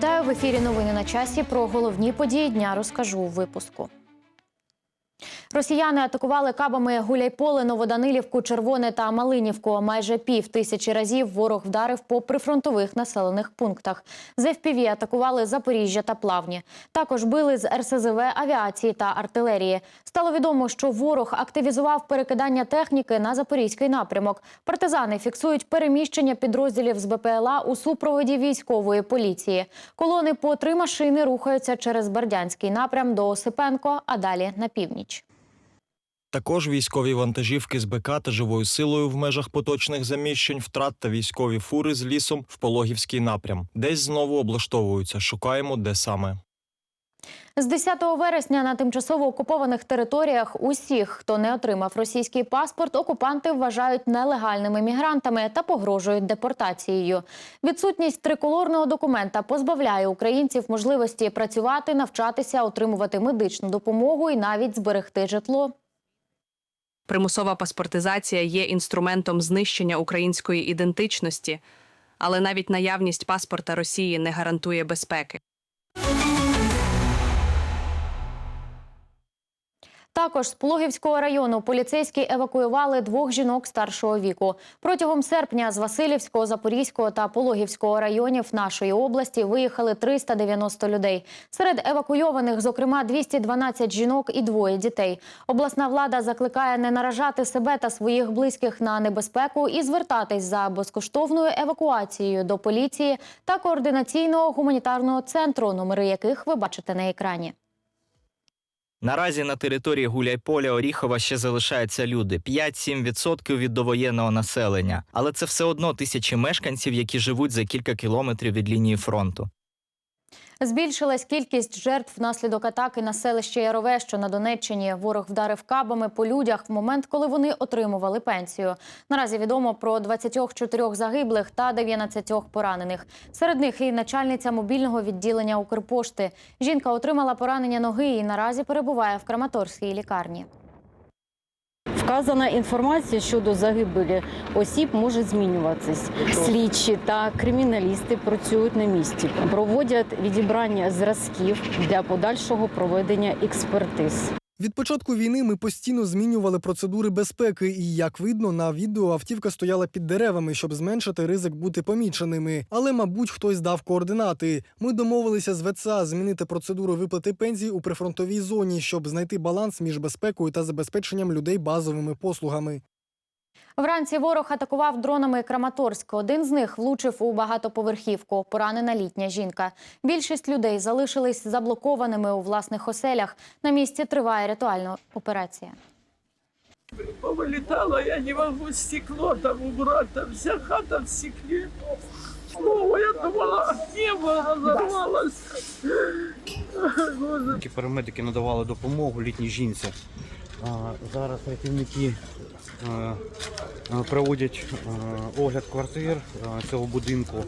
Вітаю в ефірі. Новини на часі. Про головні події дня розкажу у випуску. Росіяни атакували кабами Гуляйполе, Новоданилівку, Червоне та Малинівку. Майже пів тисячі разів ворог вдарив по прифронтових населених пунктах. З ФПВ атакували Запоріжжя та Плавні. Також били з РСЗВ авіації та артилерії. Стало відомо, що ворог активізував перекидання техніки на запорізький напрямок. Партизани фіксують переміщення підрозділів з БПЛА у супроводі військової поліції. Колони по три машини рухаються через Бердянський напрям до Осипенко, а далі на північ. Також військові вантажівки з БК та живою силою в межах поточних заміщень, втрат та військові фури з лісом в Пологівський напрям. Десь знову облаштовуються. Шукаємо, де саме. З 10 вересня на тимчасово окупованих територіях усіх, хто не отримав російський паспорт, окупанти вважають нелегальними мігрантами та погрожують депортацією. Відсутність триколорного документа позбавляє українців можливості працювати, навчатися, отримувати медичну допомогу і навіть зберегти житло. Примусова паспортизація є інструментом знищення української ідентичності, але навіть наявність паспорта Росії не гарантує безпеки. Також з Пологівського району поліцейські евакуювали двох жінок старшого віку. Протягом серпня з Васильівського, Запорізького та Пологівського районів нашої області виїхали 390 людей. Серед евакуйованих, зокрема, 212 жінок і двоє дітей. Обласна влада закликає не наражати себе та своїх близьких на небезпеку і звертатись за безкоштовною евакуацією до поліції та координаційного гуманітарного центру, номери яких ви бачите на екрані. Наразі на території Гуляйполя Оріхова ще залишаються люди 5-7% від довоєнного населення, але це все одно тисячі мешканців, які живуть за кілька кілометрів від лінії фронту. Збільшилась кількість жертв внаслідок атаки на селище Ярове, що на Донеччині. Ворог вдарив кабами по людях в момент, коли вони отримували пенсію. Наразі відомо про 24 загиблих та 19 поранених. Серед них і начальниця мобільного відділення Укрпошти. Жінка отримала поранення ноги і наразі перебуває в Краматорській лікарні. Вказана інформація щодо загибелі осіб може змінюватись. Слідчі та криміналісти працюють на місці, проводять відібрання зразків для подальшого проведення експертиз. Від початку війни ми постійно змінювали процедури безпеки, і як видно, на відео автівка стояла під деревами, щоб зменшити ризик бути поміченими. Але, мабуть, хтось дав координати. Ми домовилися з ВЦА змінити процедуру виплати пензій у прифронтовій зоні, щоб знайти баланс між безпекою та забезпеченням людей базовими послугами. Вранці ворог атакував дронами Краматорськ. Один з них влучив у багатоповерхівку. Поранена літня жінка. Більшість людей залишились заблокованими у власних оселях. На місці триває рятувальна операція. повылетало, я не могу стекло там убрать, там вся хата в стекле. Снова я думала, небо разорвалось. Парамедики надавали допомогу літній жінці. А, Зараз працівники проводять е, огляд квартир е, цього будинку, е,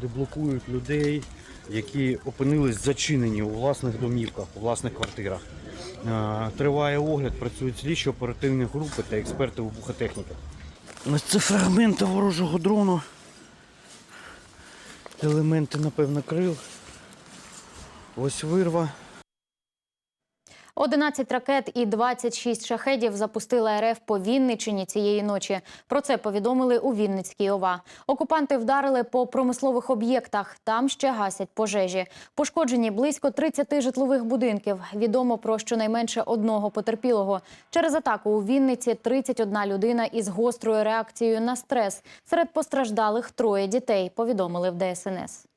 де блокують людей, які опинились зачинені у власних домівках, у власних квартирах. Е, Триває огляд, працюють слідчі оперативні групи та експерти вибухотехніки. Ось це фрагменти ворожого дрону. Елементи, напевно, крил. Ось вирва. 11 ракет і 26 шахедів запустила РФ по Вінничині цієї ночі. Про це повідомили у Вінницькій ОВА. Окупанти вдарили по промислових об'єктах. Там ще гасять пожежі. Пошкоджені близько 30 житлових будинків. Відомо про щонайменше одного потерпілого. Через атаку у Вінниці 31 людина із гострою реакцією на стрес. Серед постраждалих троє дітей. Повідомили в ДСНС.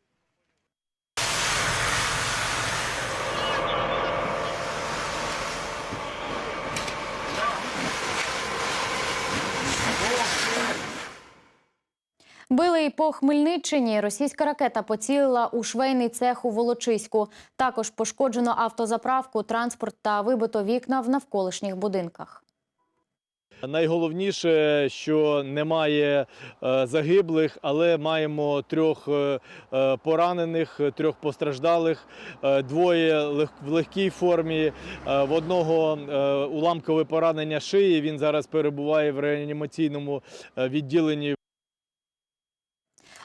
Били й по Хмельниччині. Російська ракета поцілила у швейний цех у Волочиську. Також пошкоджено автозаправку, транспорт та вибито вікна в навколишніх будинках. Найголовніше, що немає е, загиблих, але маємо трьох е, е, поранених, трьох постраждалих, двоє в легкій формі. В одного уламкове поранення шиї. Він зараз перебуває в реанімаційному відділенні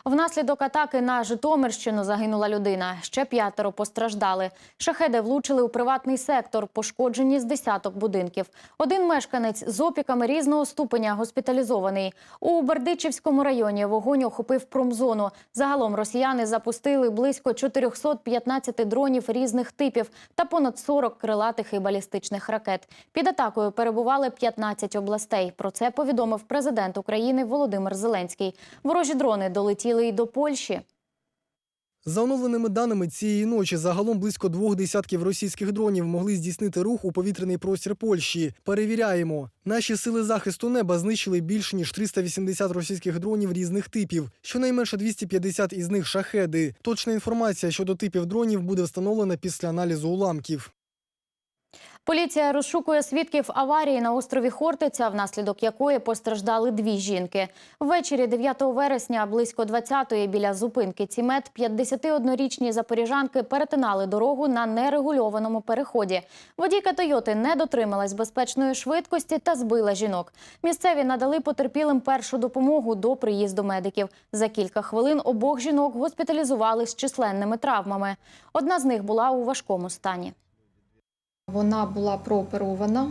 Внаслідок атаки на Житомирщину загинула людина. Ще п'ятеро постраждали. Шахеди влучили у приватний сектор, пошкоджені з десяток будинків. Один мешканець з опіками різного ступеня госпіталізований. У Бердичівському районі вогонь охопив промзону. Загалом росіяни запустили близько 415 дронів різних типів та понад 40 крилатих і балістичних ракет. Під атакою перебували 15 областей. Про це повідомив президент України Володимир Зеленський. Ворожі дрони долетіли й до Польщі. За оновленими даними цієї ночі загалом близько двох десятків російських дронів могли здійснити рух у повітряний простір Польщі. Перевіряємо. Наші сили захисту неба знищили більше ніж 380 російських дронів різних типів. Щонайменше 250 із них шахеди. Точна інформація щодо типів дронів буде встановлена після аналізу уламків. Поліція розшукує свідків аварії на острові Хортиця, внаслідок якої постраждали дві жінки. Ввечері 9 вересня близько 20-ї біля зупинки Цімет 51-річні запоріжанки перетинали дорогу на нерегульованому переході. Водійка Тойоти не дотрималась безпечної швидкості та збила жінок. Місцеві надали потерпілим першу допомогу до приїзду медиків. За кілька хвилин обох жінок госпіталізували з численними травмами. Одна з них була у важкому стані. Вона була прооперована.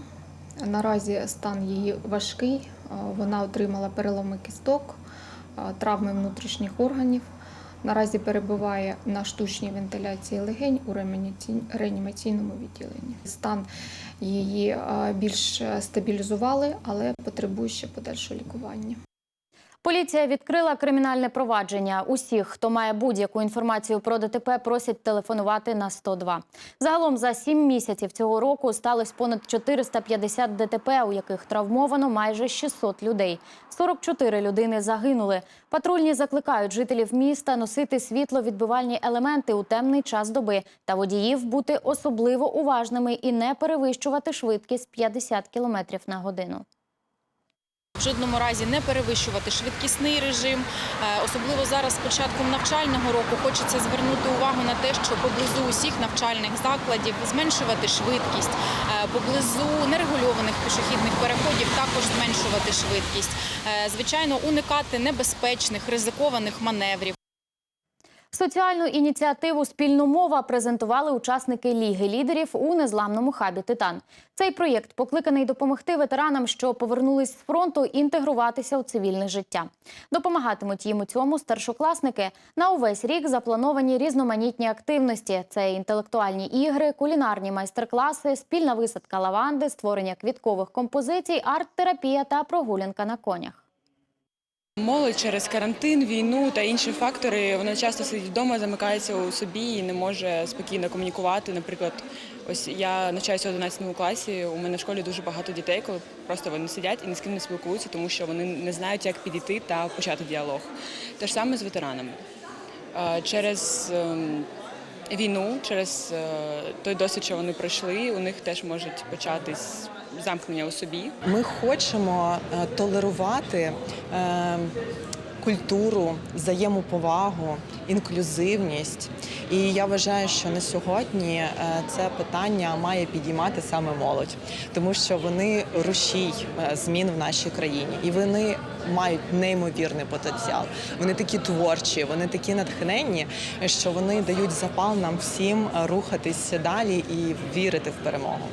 Наразі стан її важкий. Вона отримала переломи кісток, травми внутрішніх органів. Наразі перебуває на штучній вентиляції легень у реанімаці- реанімаційному відділенні. Стан її е, більш стабілізували, але потребує ще подальшого лікування. Поліція відкрила кримінальне провадження. Усіх, хто має будь-яку інформацію про ДТП, просять телефонувати на 102. Загалом за сім місяців цього року сталося понад 450 ДТП, у яких травмовано майже 600 людей. 44 людини загинули. Патрульні закликають жителів міста носити світловідбивальні елементи у темний час доби та водіїв бути особливо уважними і не перевищувати швидкість 50 км на годину. В жодному разі не перевищувати швидкісний режим. Е, Особливо зараз з початком навчального року хочеться звернути увагу на те, що поблизу усіх навчальних закладів зменшувати швидкість, Е, поблизу нерегульованих пішохідних переходів також зменшувати швидкість. Е, Звичайно, уникати небезпечних ризикованих маневрів. Соціальну ініціативу Спільну мова презентували учасники Ліги лідерів у незламному хабі Титан. Цей проєкт покликаний допомогти ветеранам, що повернулись з фронту, інтегруватися у цивільне життя. Допомагатимуть їм у цьому старшокласники. На увесь рік заплановані різноманітні активності: це інтелектуальні ігри, кулінарні майстер-класи, спільна висадка лаванди, створення квіткових композицій, арт-терапія та прогулянка на конях. Молодь через карантин, війну та інші фактори вона часто сидить вдома, замикається у собі і не може спокійно комунікувати. Наприклад, ось я навчаюся в 11 класі. У мене в школі дуже багато дітей, коли просто вони сидять і ні з ким не спілкуються, тому що вони не знають, як підійти та почати діалог. Те ж саме з ветеранами. Через ем, війну, через е, той досвід, що вони пройшли, у них теж можуть початись замкнення у собі. Ми хочемо е, толерувати е, культуру, взаємоповагу, інклюзивність. І я вважаю, що на сьогодні е, це питання має підіймати саме молодь, тому що вони рушій змін в нашій країні, і вони мають неймовірний потенціал. Вони такі творчі, вони такі натхненні, що вони дають запал нам всім рухатись далі і вірити в перемогу.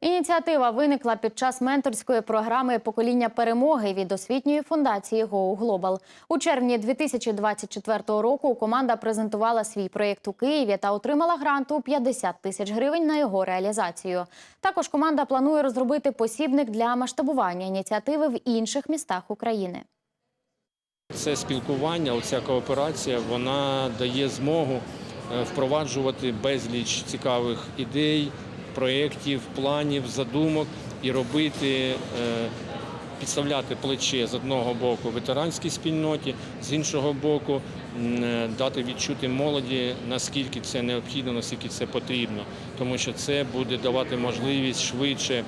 Ініціатива виникла під час менторської програми Покоління перемоги від освітньої фундації Go Global. У червні 2024 року команда презентувала свій проєкт у Києві та отримала грант у 50 тисяч гривень на його реалізацію. Також команда планує розробити посібник для масштабування ініціативи в інших містах України. Це спілкування, оця кооперація, вона дає змогу е, впроваджувати безліч цікавих ідей, проєктів, планів, задумок і робити, е, підставляти плече з одного боку ветеранській спільноті, з іншого боку е, дати відчути молоді, наскільки це необхідно, наскільки це потрібно, тому що це буде давати можливість швидше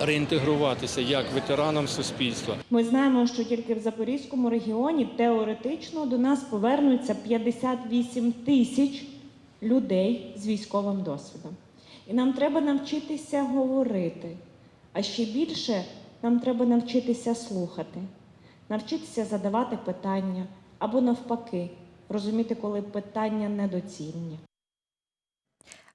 реінтегруватися як ветеранам суспільства, Ми знаємо, що тільки в Запорізькому регіоні теоретично до нас повернуться 58 тисяч людей з військовим досвідом. І нам треба навчитися говорити, а ще більше нам треба навчитися слухати, навчитися задавати питання, або навпаки, розуміти, коли питання недоцільні.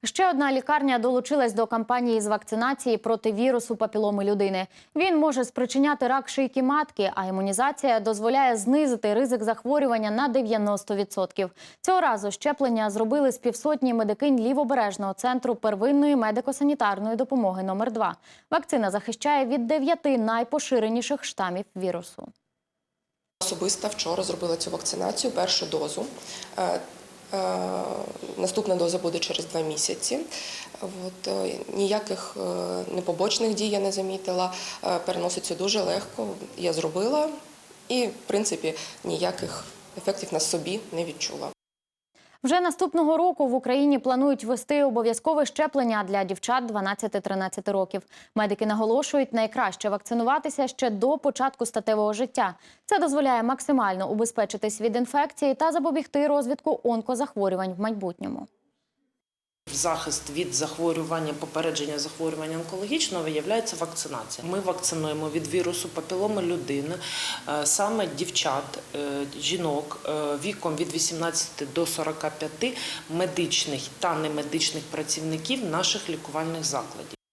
Ще одна лікарня долучилась до кампанії з вакцинації проти вірусу папіломи людини. Він може спричиняти рак шийки матки, а імунізація дозволяє знизити ризик захворювання на 90%. Цього разу щеплення зробили з півсотні медикинь лівобережного центру первинної медико-санітарної допомоги номер 2 Вакцина захищає від дев'яти найпоширеніших штамів вірусу. Особисто вчора зробила цю вакцинацію, першу дозу. Е, Наступна доза буде через два місяці. От, е, ніяких е, непобочних дій я не замітила. Переноситься дуже легко. Я зробила і, в принципі, ніяких ефектів на собі не відчула. Вже наступного року в Україні планують ввести обов'язкове щеплення для дівчат 12-13 років. Медики наголошують, найкраще вакцинуватися ще до початку статевого життя. Це дозволяє максимально убезпечитись від інфекції та запобігти розвитку онкозахворювань в майбутньому. Захист від захворювання, попередження захворювання онкологічного виявляється вакцинація. Ми вакцинуємо від вірусу папіломи людини е, саме дівчат, е, жінок е, віком від 18 до 45 медичних та немедичних працівників наших лікувальних закладів.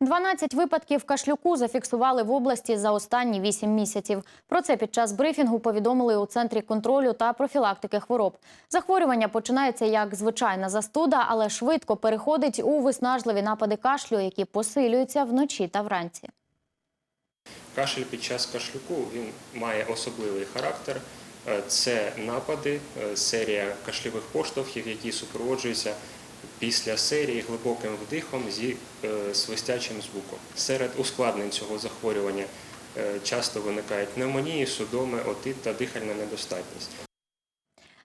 12 випадків кашлюку зафіксували в області за останні 8 місяців. Про це під час брифінгу повідомили у центрі контролю та профілактики хвороб. Захворювання починається як звичайна застуда, але швидко переходить у виснажливі напади кашлю, які посилюються вночі та вранці. Кашель під час кашлюку він має особливий характер. Е, Це напади, е, серія кашльових поштовхів, які супроводжуються після серії глибоким вдихом зі е, свистячим звуком. Серед ускладнень цього захворювання е, часто виникають пневмонії, судоми, отит та дихальна недостатність.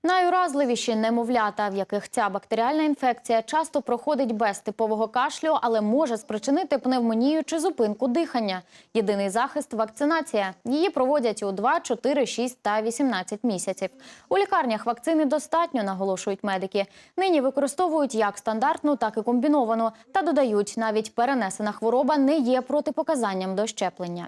Найуразливіші немовлята, в яких ця бактеріальна інфекція часто проходить без типового кашлю, але може спричинити пневмонію чи зупинку дихання. Єдиний захист вакцинація. Її проводять у 2, 4, 6 та 18 місяців. У лікарнях вакцини достатньо, наголошують медики. Нині використовують як стандартну, так і комбіновану. Та додають, навіть перенесена хвороба не є протипоказанням до щеплення.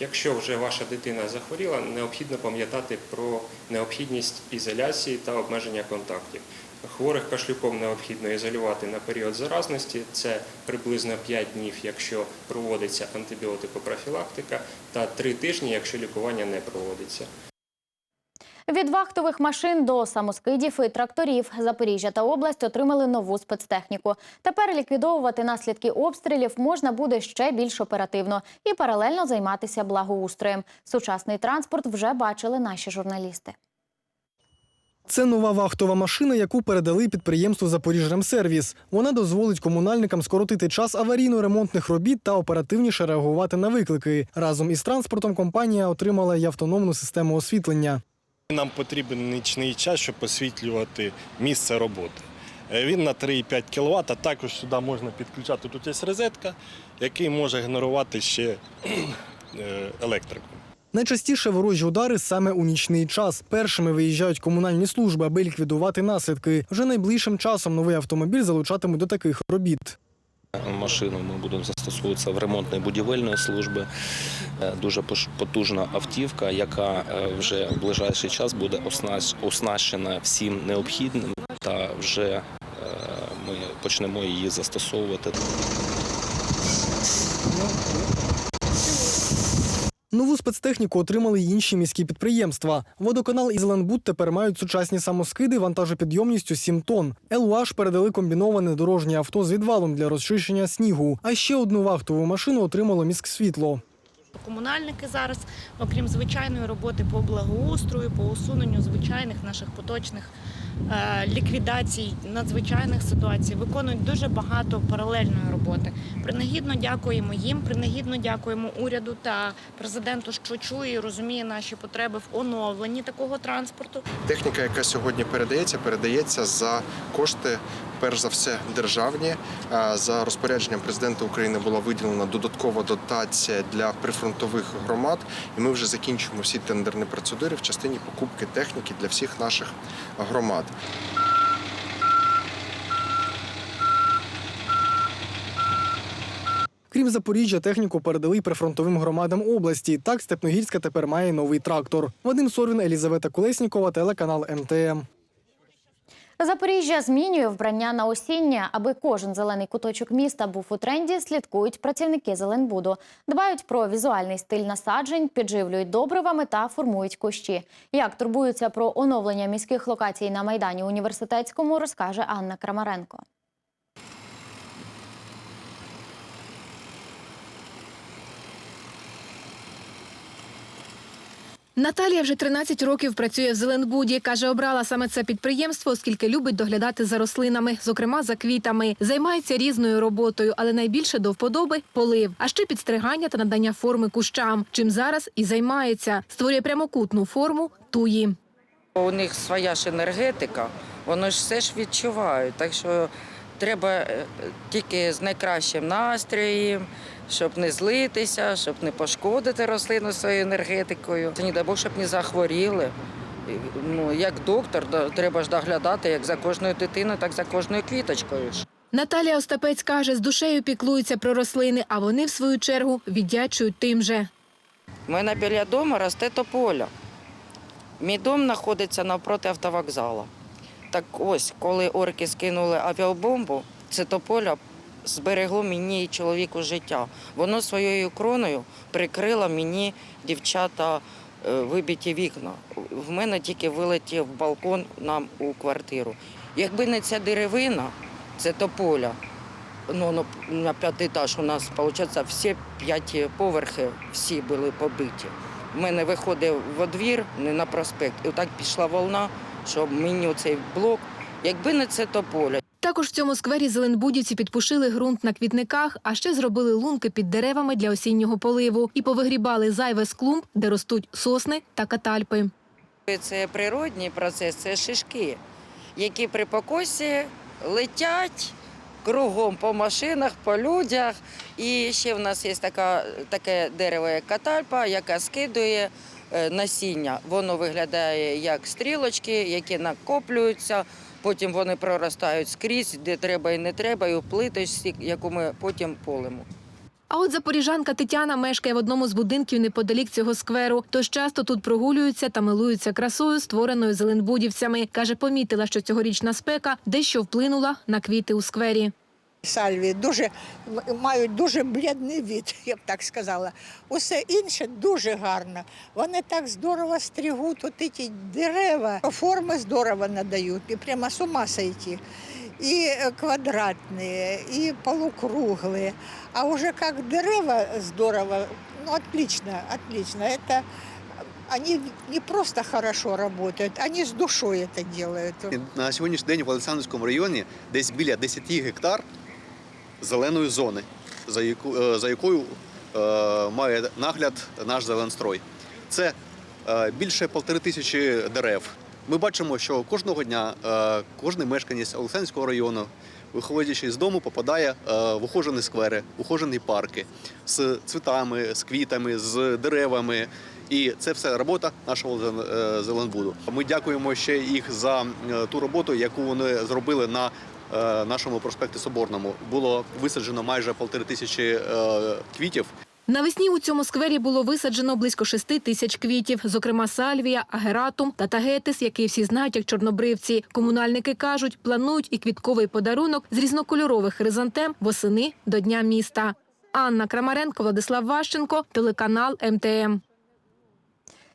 Якщо вже ваша дитина захворіла, необхідно пам'ятати про необхідність ізоляції та обмеження контактів. Хворих кашлюком необхідно ізолювати на період заразності, це приблизно 5 днів, якщо проводиться антибіотикопрофілактика, та 3 тижні, якщо лікування не проводиться. Від вахтових машин до самоскидів і тракторів Запоріжжя та область отримали нову спецтехніку. Тепер ліквідовувати наслідки обстрілів можна буде ще більш оперативно і паралельно займатися благоустроєм. Сучасний транспорт вже бачили наші журналісти. Це нова вахтова машина, яку передали підприємству «Запоріжремсервіс». Вона дозволить комунальникам скоротити час аварійно-ремонтних робіт та оперативніше реагувати на виклики. Разом із транспортом компанія отримала й автономну систему освітлення. Нам потрібен нічний час, щоб освітлювати місце роботи. Е, Він на 3,5 кВт, а також сюди можна підключати тут є розетка, який може генерувати ще е, електрику. Найчастіше ворожі удари саме у нічний час. Першими виїжджають комунальні служби, аби ліквідувати наслідки. Вже найближчим часом новий автомобіль залучатимуть до таких робіт. Машину ми будемо застосовуватися в ремонтної будівельної служби. Е, Дуже потужна автівка, яка е, вже в ближайший час буде оснащ- оснащена всім необхідним, та вже е, ми почнемо її застосовувати. Нову спецтехніку отримали й інші міські підприємства. Водоканал і Зеленбуд тепер мають сучасні самоскиди вантажопідйомністю 7 тонн. ЛУАЖ передали комбіноване дорожнє авто з відвалом для розчищення снігу. А ще одну вахтову машину отримало міськсвітло. Комунальники зараз, окрім звичайної роботи по благоустрою, по усуненню звичайних наших поточних ліквідацій надзвичайних ситуацій, виконують дуже багато паралельної роботи. Принагідно дякуємо їм, принагідно дякуємо уряду та президенту, що чує і розуміє наші потреби в оновленні такого транспорту. Техніка, яка сьогодні передається, передається за кошти, перш за все, державні. За розпорядженням президента України була виділена додаткова дотація для прифронтових громад, і ми вже закінчуємо всі тендерні процедури в частині покупки техніки для всіх наших громад. Крім Запоріжжя, техніку передали й прифронтовим громадам області. Так, Степногірська тепер має новий трактор. Вадим Сорвін, Елізавета Колеснікова, телеканал МТМ. Запоріжжя змінює вбрання на осіннє, аби кожен зелений куточок міста був у тренді. Слідкують працівники Зеленбуду. Дбають про візуальний стиль насаджень, підживлюють добривами та формують кущі. Як турбуються про оновлення міських локацій на майдані університетському, розкаже Анна Крамаренко. Наталія вже 13 років працює в Зеленбуді. Каже, обрала саме це підприємство, оскільки любить доглядати за рослинами, зокрема за квітами. Займається різною роботою, але найбільше до вподоби полив, а ще підстригання та надання форми кущам. Чим зараз і займається. Створює прямокутну форму туї. У них своя ж енергетика, вони ж все ж відчувають. Так що треба е, тільки з найкращим настроєм, щоб не злитися, щоб не пошкодити рослину своєю енергетикою. Це не дай Бог, щоб не захворіли. Ну, як доктор, треба ж доглядати як за кожною дитиною, так за кожною квіточкою. Наталія Остапець каже, з душею піклується про рослини, а вони, в свою чергу, віддячують тим же. У мене біля дому росте тополя. Мій дом знаходиться навпроти автовокзалу. Так ось, коли орки скинули авіабомбу, це тополя зберегло мені і чоловіку життя. Воно своєю кроною прикрило мені дівчата е, вибиті вікна. В мене тільки вилетів балкон нам у квартиру. Якби не ця деревина, це тополя. Ну, ну, на п'ятий етаж у нас, виходить, всі п'ять поверхи всі були побиті. У мене виходив во двір, не на проспект, і отак пішла волна, що мені цей блок, якби не це тополя. Також в цьому сквері зеленбудівці підпушили ґрунт на квітниках, а ще зробили лунки під деревами для осіннього поливу і повигрібали зайве з клумб, де ростуть сосни та катальпи. Це природній процес, це шишки, які при покосі летять кругом по машинах, по людях. І ще в нас є така, таке дерево, як катальпа, яка скидує е, насіння. Воно виглядає як стрілочки, які накоплюються. Потім вони проростають скрізь, де треба і не треба, і у плиточці, яку ми потім полимо. А от запоріжанка Тетяна мешкає в одному з будинків неподалік цього скверу. Тож часто тут прогулюються та милуються красою, створеною зеленбудівцями. Каже, помітила, що цьогорічна спека дещо вплинула на квіти у сквері. Сальві дуже мають дуже блідний від, я б так сказала. Усе інше дуже гарно. Вони так здорово стригуть, от ці дерева, форми здорово надають, і прямо з ума сойти. І квадратні, і полукруглые. А уже как дерева здорово, ну отлично, отлично. Это они не просто хорошо работают, они с душой это делают. На сьогоднішній день в Олександрівському районі десь біля 10 гектар зеленої зони, за, яку, е, за якою е, має нагляд наш зеленстрой. Це е, більше полтори тисячі дерев. Ми бачимо, що кожного дня кожен мешканець Олександрівського району, виходячи з дому, попадає в ухожені сквери, в ухожені парки з цвітами, з квітами, з деревами. І це все робота нашого Зеленбуду. Ми дякуємо ще їх за ту роботу, яку вони зробили на нашому проспекті Соборному. Було висаджено майже полтори тисячі е, квітів. Навесні у цьому сквері було висаджено близько шести тисяч квітів, зокрема сальвія, агератум та тагетис, який всі знають як чорнобривці. Комунальники кажуть, планують і квітковий подарунок з різнокольорових хризантем восени до Дня міста. Анна Крамаренко, Владислав Ващенко, телеканал МТМ.